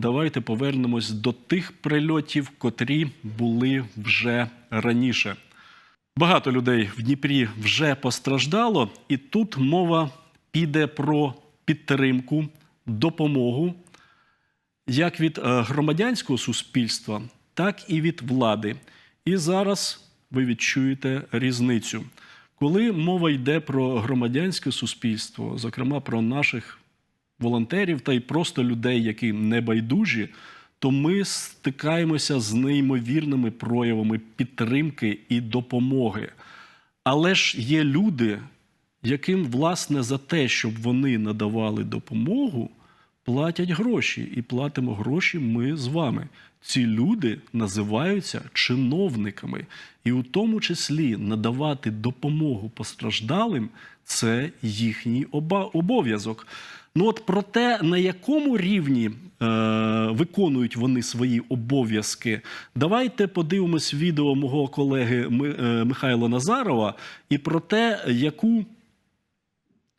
давайте повернемось до тих прильотів, котрі були вже раніше. Багато людей в Дніпрі вже постраждало, і тут мова піде про підтримку, допомогу як від е, громадянського суспільства, так і від влади. І зараз ви відчуєте різницю. Коли мова йде про громадянське суспільство, зокрема про наших волонтерів та й просто людей, які не байдужі, то ми стикаємося з неймовірними проявами підтримки і допомоги. Але ж є люди, яким, власне, за те, щоб вони надавали допомогу, платять гроші. І платимо гроші ми з вами. Ці люди називаються чиновниками. І у тому числі надавати допомогу постраждалим це їхній обов'язок. Ну от про те, на якому рівні е, виконують вони свої обов'язки, давайте подивимось відео мого колеги е, Михайла Назарова і про те, яку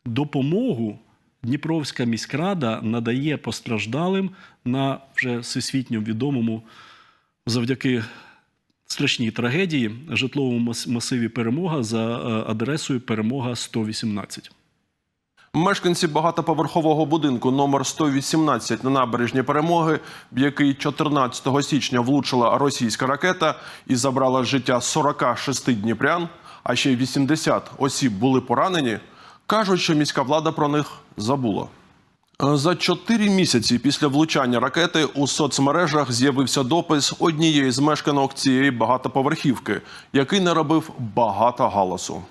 допомогу Дніпровська міськрада надає постраждалим на вже всесвітньо відомому завдяки страшній трагедії житловому масиві Перемога за е, адресою Перемога 118. Мешканці багатоповерхового будинку номер 118 на набережні перемоги, в який 14 січня влучила російська ракета і забрала життя 46 дніпрян, а ще й 80 осіб були поранені, кажуть, що міська влада про них забула. Е, За чотири місяці після влучання ракети у соцмережах з'явився допис однієї з мешканок цієї багатоповерхівки, який наробив багато галасу.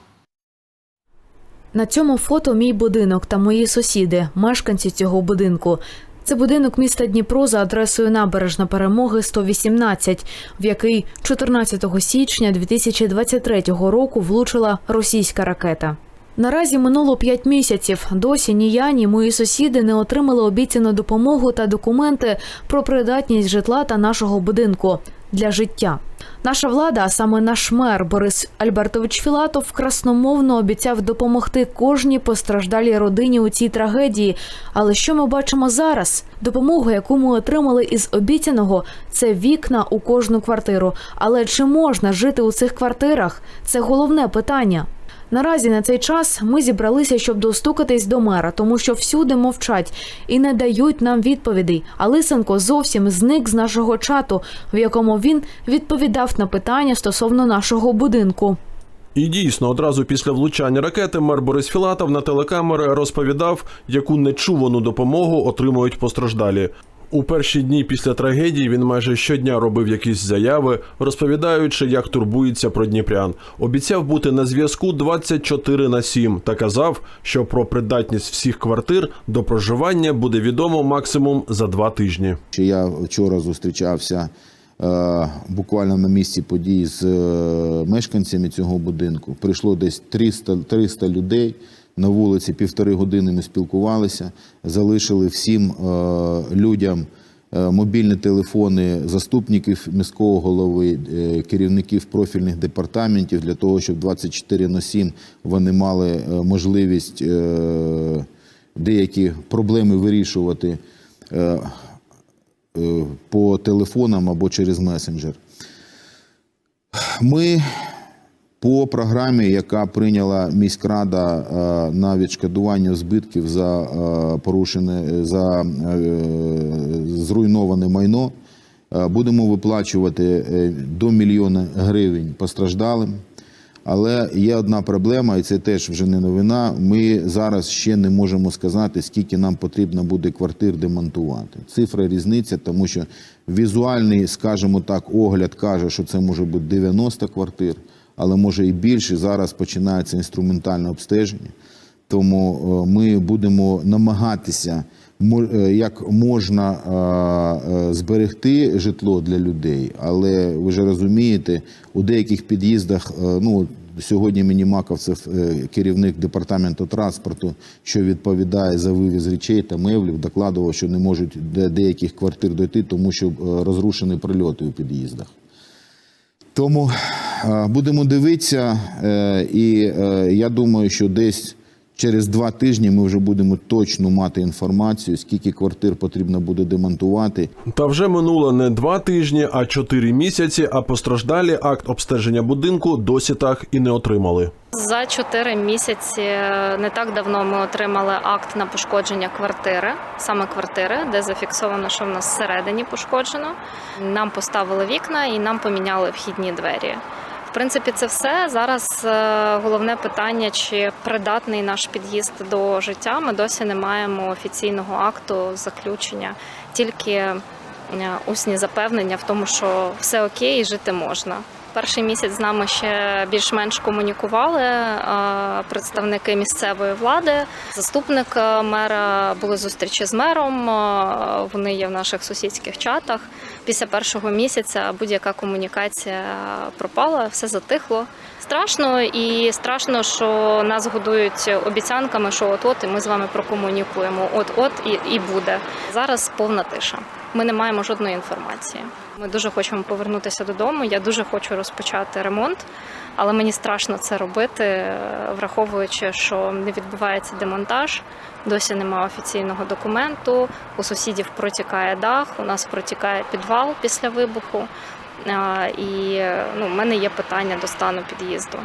На цьому фото мій будинок та мої сусіди, мешканці цього будинку. Це будинок міста Дніпро за адресою Набережна Перемоги 118, в який 14 січня 2023 року влучила російська ракета. Наразі минуло 5 місяців. Досі ні я, ні мої сусіди не отримали обіцяну допомогу та документи про придатність житла та нашого будинку для життя. Наша влада, а саме наш мер Борис Альбертович Філатов, красномовно обіцяв допомогти кожній постраждалій родині у цій трагедії. Але що ми бачимо зараз? Допомогу, яку ми отримали із обіцяного, це вікна у кожну квартиру. Але чи можна жити у цих квартирах? Це головне питання. Наразі на цей час ми зібралися, щоб достукатись до мера, тому що всюди мовчать і не дають нам відповідей. А Лисенко зовсім зник з нашого чату, в якому він відповідав на питання стосовно нашого будинку. І дійсно, одразу після влучання ракети мер Борис Філатов на телекамери розповідав, яку нечувану допомогу отримують постраждалі. У перші дні після трагедії він майже щодня робив якісь заяви, розповідаючи, як турбується про дніпрян. Обіцяв бути на зв'язку 24 на 7 та казав, що про придатність всіх квартир до проживання буде відомо максимум за два тижні. Я вчора зустрічався е, буквально на місці подій з е, мешканцями цього будинку. Прийшло десь 300, 300 людей. На вулиці півтори години ми спілкувалися, залишили всім е, людям е, мобільні телефони заступників міського голови, е, керівників профільних департаментів для того, щоб 24 на 7 вони мали можливість деякі проблеми вирішувати. по телефонам або через месенджер. Ми по програмі, яка прийняла міськрада е, на відшкодування збитків за е, порушене за е, зруйноване майно, будемо виплачувати до мільйона гривень постраждалим. Але є одна проблема, і це теж вже не новина. Ми зараз ще не можемо сказати, скільки нам потрібно буде квартир демонтувати. Цифра різниця, тому що візуальний, скажімо так, огляд каже, що це може бути 90 квартир, але може і більше. Зараз починається інструментальне обстеження. Тому е, ми будемо намагатися е, як можна е, зберегти житло для людей, але ви ж розумієте, у деяких під'їздах, ну сьогодні мені Маковцев, керівник департаменту транспорту, що відповідає за вивіз речей та меблів, докладував, що не можуть до деяких квартир дойти, тому що розрушені прильоти у під'їздах. Тому будемо дивитися, е, і е, я думаю, що десь Через два тижні ми вже будемо точно мати інформацію, скільки квартир потрібно буде демонтувати, Та вже минуло не два тижні, а чотири місяці. А постраждалі акт обстеження будинку досі так і не отримали. За чотири місяці е, не так давно ми отримали акт на пошкодження квартири, саме квартири, де зафіксовано, що в нас всередині пошкоджено. Нам поставили вікна і нам поміняли вхідні двері. Принципі, це все. Зараз е, головне питання, чи придатний наш під'їзд до життя. Ми досі не маємо офіційного акту заключення, тільки е, усні запевнення в тому, що все окей і жити можна. Перший місяць з нами ще більш-менш комунікували е, представники місцевої влади. Заступник е, мера були зустрічі з мером. е, Вони є в наших сусідських чатах. Після першого місяця будь-яка комунікація пропала, все затихло. Страшно і страшно, що нас годують обіцянками, що от-от і ми з вами прокомунікуємо. От-от і, і буде. Зараз повна тиша. Ми не маємо жодної інформації. Ми дуже хочемо повернутися додому. Я дуже хочу розпочати ремонт, але мені страшно це робити, е, враховуючи, що не відбувається демонтаж. Досі немає офіційного документу. У сусідів протікає дах, у нас протікає підвал після вибуху. І е, ну, в мене є питання до стану під'їзду.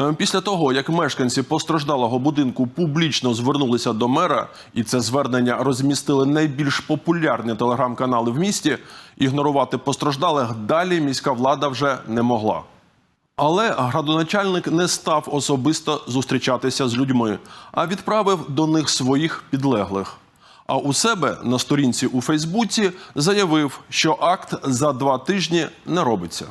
Е, Після того, як мешканці постраждалого будинку публічно звернулися до мера, і це звернення розмістили найбільш популярні телеграм-канали в місті, ігнорувати постраждалих далі міська влада вже не могла. Але градоначальник не став особисто зустрічатися з людьми, а відправив до них своїх підлеглих. А у себе на сторінці у Фейсбуці заявив, що акт за два тижні не робиться.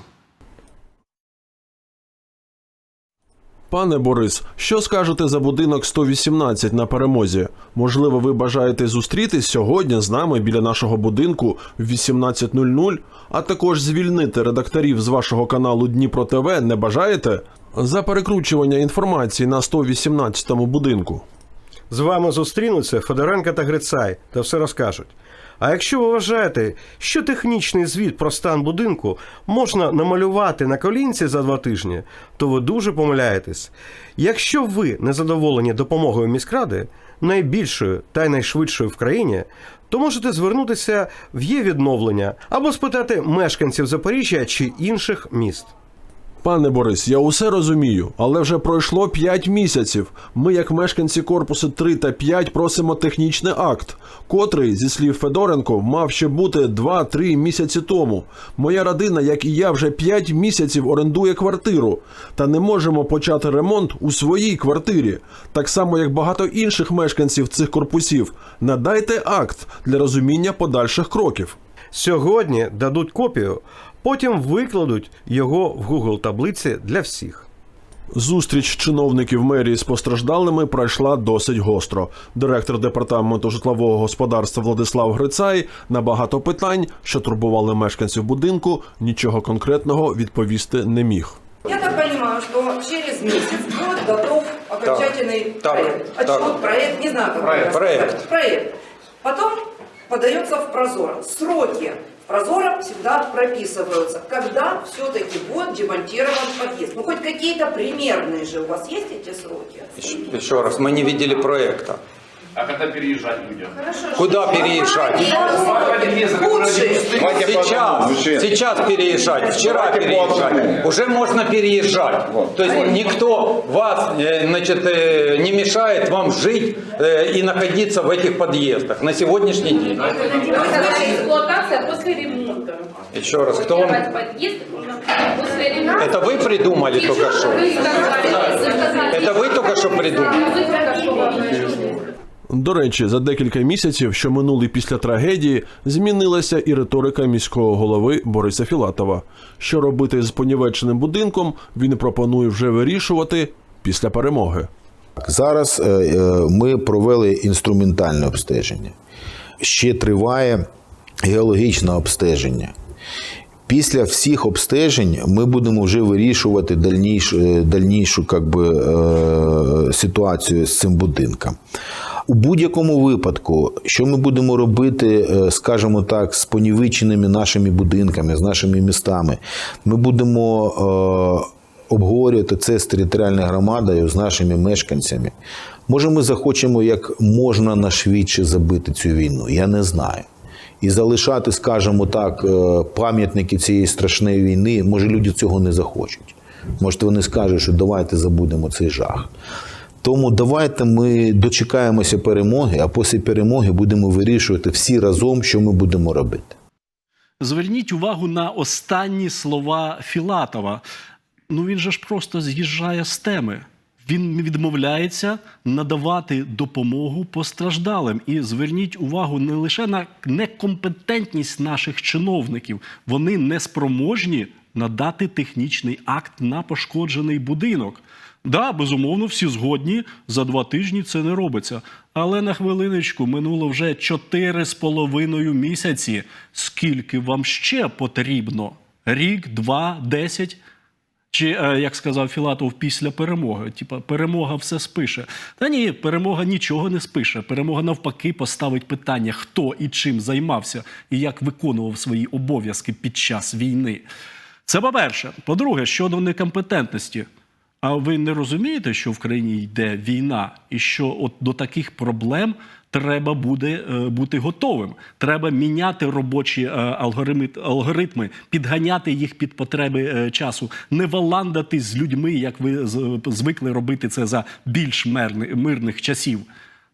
Пане Борис, що скажете за будинок 118 на перемозі? Можливо, ви бажаєте зустрітись сьогодні з нами біля нашого будинку в 18.00, а також звільнити редакторів з вашого каналу Дніпро ТВ не бажаєте? За перекручування інформації на 118-му будинку. З вами зустрінуться Федоренко та Грицай та все розкажуть. А якщо ви вважаєте, що технічний звіт про стан будинку можна намалювати на колінці за два тижні, то ви дуже помиляєтесь. Якщо ви не задоволені допомогою міськради, найбільшою та й найшвидшою в країні, то можете звернутися в є відновлення або спитати мешканців Запоріжжя чи інших міст. Пане Борис, я усе розумію, але вже пройшло 5 місяців. Ми, як мешканці корпусу 3 та 5, просимо технічний акт, котрий, зі слів Федоренко, мав ще бути 2-3 місяці тому. Моя родина, як і я, вже 5 місяців орендує квартиру, та не можемо почати ремонт у своїй квартирі, так само як багато інших мешканців цих корпусів. Надайте акт для розуміння подальших кроків. Сьогодні дадуть копію, потім викладуть його в Google таблиці для всіх. Зустріч чиновників мерії з постраждалими пройшла досить гостро. Директор департаменту житлового господарства Владислав Грицай на багато питань, що турбували мешканців будинку, нічого конкретного відповісти не міг. Я так понимаю, что через месяц будет готов проект. так, Отчет, так. проект, не знаю, Проект, правильно проект. сказать. Проект. В Прозоро. Сроки Прозоро всегда прописываются, когда все-таки будет демонтирован подъезд. Ну, хоть какие-то примерные же у вас есть эти сроки? Еще, еще раз, мы не видели проекта. А когда переезжать людям? Куда переезжать? Лучше. Сейчас, сейчас переезжать, вчера переезжать. Уже можно переезжать. То есть никто вас э, значит, э, не мешает вам жить э, и находиться в этих подъездах на сегодняшний день. Эксплуатация после ремонта. Еще раз, кто вам... Делать подъезд после ремонта. Это вы придумали только что? Вы сказали, вы сказали. Это вы только что придумали? Вы только что вам начали. До речі, за декілька місяців, що минули після трагедії, змінилася і риторика міського голови Бориса Філатова. Що робити з понівеченим будинком, він пропонує вже вирішувати після перемоги. Зараз е, е, ми провели інструментальне обстеження. Ще триває геологічне обстеження. Після всіх обстежень ми будемо вже вирішувати дальнішу, е, дальнішу как би, ситуацію з цим будинком. У будь-якому випадку, що ми будемо робити, е, скажімо так, з понівеченими нашими будинками, з нашими містами, ми будемо обговорювати це з територіальною громадою, з нашими мешканцями. Може, ми захочемо як можна нашвидше забити цю війну, я не знаю. І залишати, скажімо так, е, пам'ятники цієї страшної війни, може, люди цього не захочуть. Може, вони скажуть, що давайте забудемо цей жах. Тому давайте ми дочекаємося перемоги, а після перемоги будемо вирішувати всі разом, що ми будемо робити. Зверніть увагу на останні слова Філатова. Ну він же ж просто з'їжджає з теми. Він відмовляється надавати допомогу постраждалим. І зверніть увагу не лише на некомпетентність наших чиновників, вони не спроможні надати технічний акт на пошкоджений будинок. Да, безумовно, всі згодні за два тижні це не робиться. Але на хвилиночку минуло вже чотири з половиною місяці. Скільки вам ще потрібно? Рік, два, десять? Чи, е, як сказав Філатов, після перемоги? Типа, перемога все спише. Та ні, перемога нічого не спише. Перемога навпаки поставить питання, хто і чим займався, і як виконував свої обов'язки під час війни. Це по-перше. По-друге, щодо некомпетентності. А ви не розумієте, що в країні йде війна, і що от до таких проблем треба буде е, бути готовим. Треба міняти робочі е, алгоритми, алгоритми, підганяти їх під потреби е, часу, не валандати з людьми, як ви звикли робити це за більш мирни- мирних часів.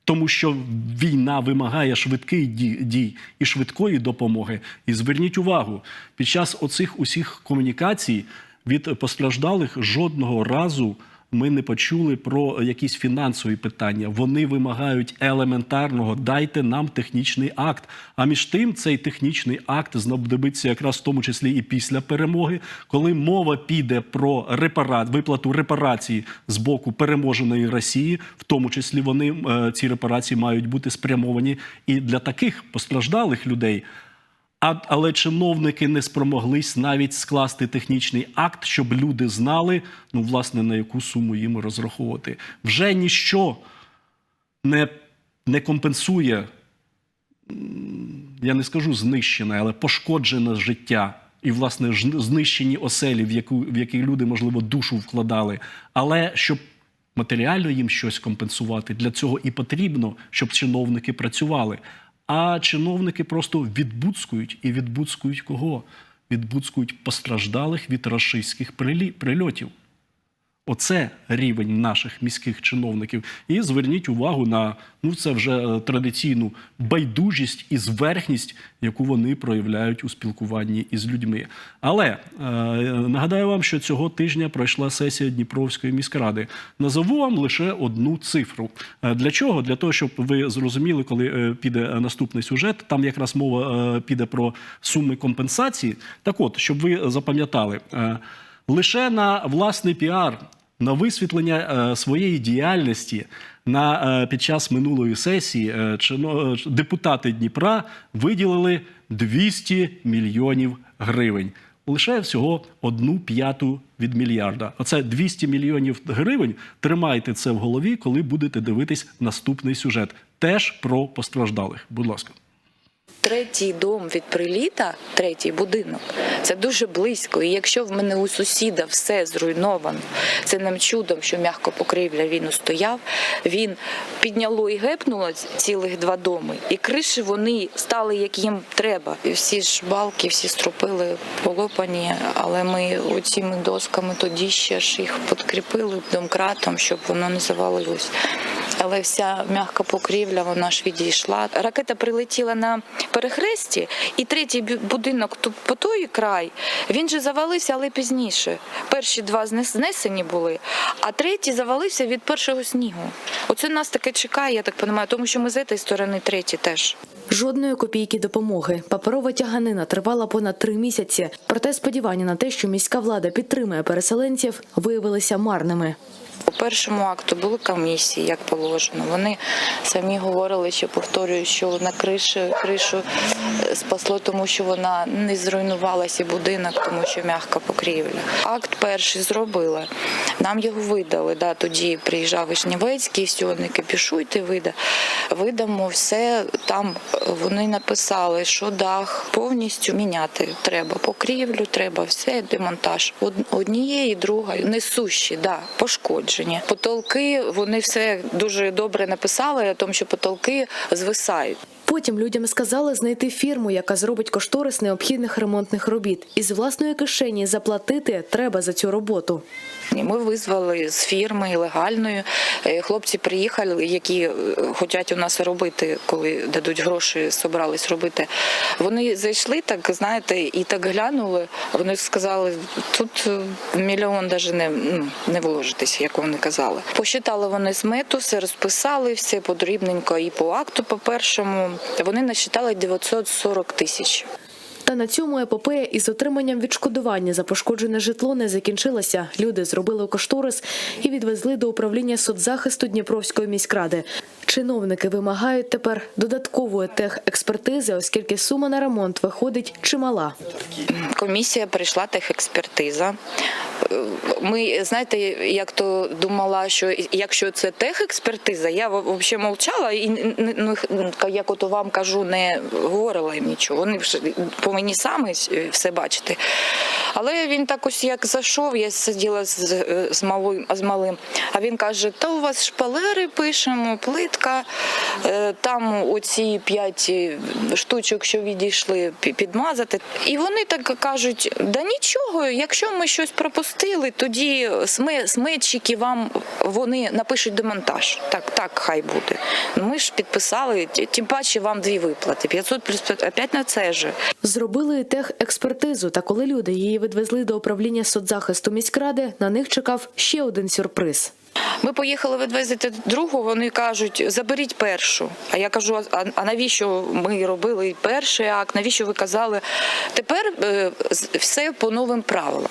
Тому що війна вимагає швидких дій і швидкої допомоги. І зверніть увагу, під час оцих усіх комунікацій від постраждалих жодного разу ми не почули про якісь фінансові питання. Вони вимагають елементарного дайте нам технічний акт. А між тим цей технічний акт знадобиться якраз в тому числі і після перемоги, коли мова піде про репарат, виплату репарації з боку переможеної Росії, в тому числі вони е, ці репарації мають бути спрямовані і для таких постраждалих людей. Але чиновники не спромоглись навіть скласти технічний акт, щоб люди знали, ну, власне, на яку суму їм розраховувати. Вже ніщо не, не компенсує, я не скажу знищене, але пошкоджене життя. І, власне, знищені оселі, в, яку, в які люди, можливо, душу вкладали. Але щоб матеріально їм щось компенсувати, для цього і потрібно, щоб чиновники працювали. А чиновники просто відбуцкують і відбуцкують кого? Відбуцкують постраждалих від рашистських прильотів. Оце рівень наших міських чиновників. І зверніть увагу на ну це вже е, традиційну байдужість і зверхність, яку вони проявляють у спілкуванні із людьми. Але е, нагадаю вам, що цього тижня пройшла сесія Дніпровської міськради. Назову вам лише одну цифру. Е, Для чого? Для того, щоб ви зрозуміли, коли е, піде наступний сюжет. Там якраз мова піде про суми компенсації. Так от, щоб ви запам'ятали. Лише на власний піар, на висвітлення е, своєї діяльності на, е, під час минулої сесії е, депутати Дніпра виділили 200 мільйонів гривень. Лише всього одну п'яту від мільярда. Оце 200 мільйонів гривень. Тримайте це в голові, коли будете дивитись наступний сюжет. Теж про постраждалих. Будь ласка. Третій дом від приліта, третій будинок, це дуже близько. І якщо в мене у сусіда все зруйновано, це нам чудом, що м'яко покрівля він устояв, він підняло і гепнуло цілих два доми, і криші вони стали як їм треба. І всі ж балки, всі стропили полопані, але ми оціми досками тоді ще ж їх підкріпили домкратом, щоб воно не завалилось. Але вся м'яка покрівля, вона ж відійшла. Ракета прилетіла на перехресті, і третій будинок по той край, він же завалився, але пізніше. Перші два знесені були, а третій завалився від першого снігу. Оце нас таке чекає, я так розумію, тому що ми з цієї сторони третій теж. Жодної копійки допомоги. Паперова тяганина тривала понад три місяці. Проте сподівання на те, що міська влада підтримує переселенців, виявилися марними. По першому акту були комісії, як положено. Вони самі говорили, що повторюю, що на кришу, кришу е, спасло, тому що вона не зруйнувалася будинок, тому що м'яка покрівля. Акт перший зробили. Нам його видали. Да, тоді приїжджав Вишнівецький, все, не кипішуйте, вида. Видамо все. Там вони написали, що дах повністю міняти треба. Покрівлю треба, все, демонтаж. Однієї, другої, несущі, да, пошкоджені. Потолки, вони все дуже добре написали, тому, що потолки звисають. Потім людям сказали знайти фірму, яка зробить кошторис необхідних ремонтних робіт. і з власної кишені заплатити треба за цю роботу. Ми визвали з фірми легальної. Е, Хлопці приїхали, які е, хочуть у нас робити, коли дадуть гроші, собрались робити. Вони зайшли, так знаєте, і так глянули. Вони сказали, тут е, мільйон навіть не, ну, не вложитися, як вони казали. Посчитали вони смету, все розписали, все подрібненько і по акту, по першому. Вони насчитали 940 тисяч. Та на цьому епопея із отриманням відшкодування за пошкоджене житло не закінчилася. Люди зробили кошторис і відвезли до управління соцзахисту Дніпровської міськради. Чиновники вимагають тепер додаткової техекспертизи, оскільки сума на ремонт виходить чимала. Комісія прийшла техекспертиза. Е, Ми знаєте, як то думала, що якщо це техекспертиза, я взагалі мовчала і ну, як от вам кажу, не говорила їм нічого. Вони вже повинні самі все бачити. Але він так ось як зайшов, я сиділа з, е, з малим, з малим. А він каже: та у вас шпалери пишемо, плитка, е, там оці п'ять е, штучок, що відійшли, підмазати. І вони так кажуть: да нічого, якщо ми щось пропустили, тоді сме- сметчики вам вони напишуть демонтаж. Так, так, хай буде. Ну, Ми ж підписали, тим паче вам дві виплати. 500 плюс 5, опять на це же. Зробили техекспертизу, та коли люди її відвезли до управління соцзахисту міськради, на них чекав ще один сюрприз. Ми поїхали відвезти другу, вони кажуть, заберіть першу. А я кажу, а, навіщо ми робили перший акт? Навіщо ви казали? Тепер е, все по новим правилам.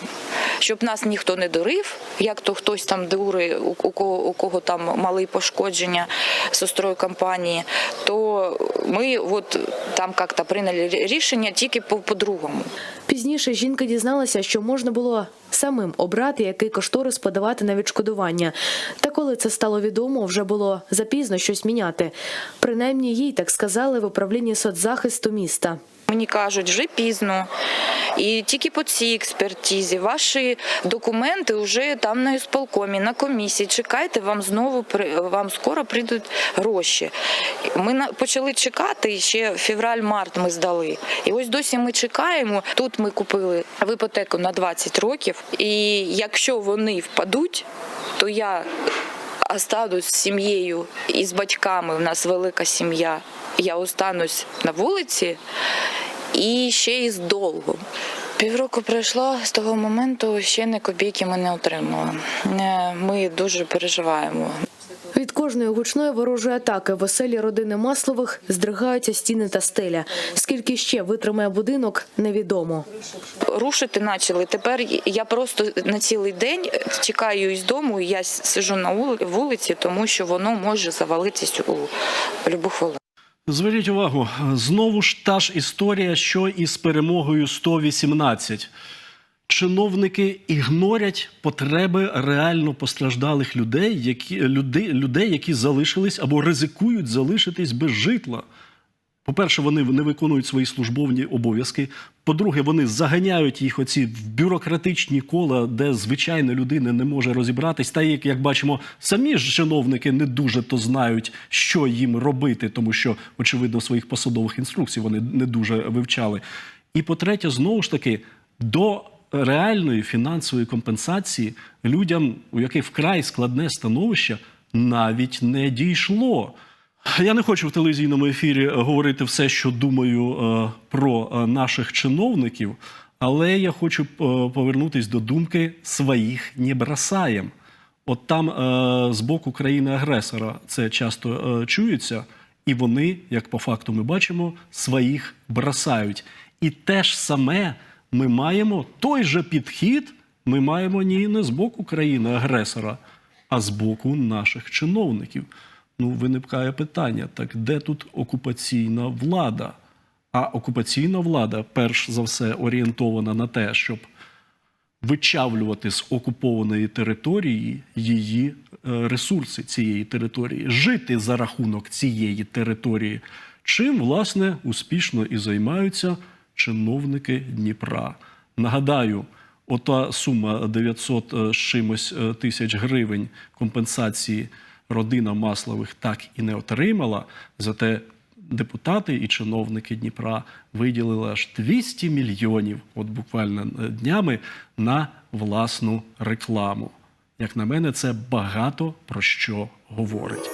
Щоб нас ніхто не дурив, як то хтось там дури, у, кого, у кого там мали пошкодження сестрою компанії, то ми от там як-то прийняли рішення тільки по- по-другому. Пізніше жінка дізналася, що можна було самим обрати, який кошторис подавати на відшкодування. Та коли це стало відомо, вже було запізно щось міняти. Принаймні їй так сказали в управлінні соцзахисту міста. Мені кажуть, вже пізно. І тільки по цій експертизі ваші документи вже там на ісполкомі, на комісії. Чекайте, вам знову вам скоро прийдуть гроші. Ми почали чекати, ще февраль-март ми здали. І ось досі ми чекаємо. Тут ми купили в іпотеку на 20 років. І якщо вони впадуть, то я останусь з сім'єю і з батьками. У нас велика сім'я. Я останусь на вулиці і ще й з долгом. Півроку пройшло з того моменту, ще не копійки ми не отримали. Е, Ми дуже переживаємо. Від кожної гучної ворожої атаки в оселі родини Маслових здригаються стіни та стеля. Скільки ще витримає будинок, невідомо. Рушити почали. Тепер я просто на цілий день тікаю із дому. Я сижу на вули- вулиці, тому що воно може завалитись у будь-яку хвилину. Зверніть увагу, знову ж та ж історія, що і з перемогою 118. Чиновники ігнорять потреби реально постраждалих людей, які, люди, людей, які залишились або ризикують залишитись без житла. По-перше, вони не виконують свої службовні обов'язки. По-друге, вони заганяють їх оці в бюрократичні кола, де звичайна людина не може розібратись. Та як, як бачимо, самі ж чиновники не дуже то знають, що їм робити, тому що, очевидно, своїх посадових інструкцій вони не дуже вивчали. І по-третє, знову ж таки, до реальної фінансової компенсації людям, у яких вкрай складне становище, навіть не дійшло. Я не хочу в телевізійному ефірі говорити все, що думаю е, про е, наших чиновників, але я хочу е, повернутися до думки своїх не бросаєм. От там е, з боку країни-агресора це часто е, чується, і вони, як по факту ми бачимо, своїх бросають. І те ж саме ми маємо той же підхід, ми маємо ні не з боку країни-агресора, а з боку наших чиновників. Ну, виникає питання: так де тут окупаційна влада? А окупаційна влада, перш за все, орієнтована на те, щоб вичавлювати з окупованої території її е, ресурси цієї території, жити за рахунок цієї території, чим власне успішно і займаються чиновники Дніпра. Нагадаю, ота сума 900 з чимось е, тисяч гривень компенсації родина Маслових так і не отримала. Зате депутати і чиновники Дніпра виділили аж 200 мільйонів, от буквально е, днями, на власну рекламу. Як на мене, це багато про що говорить.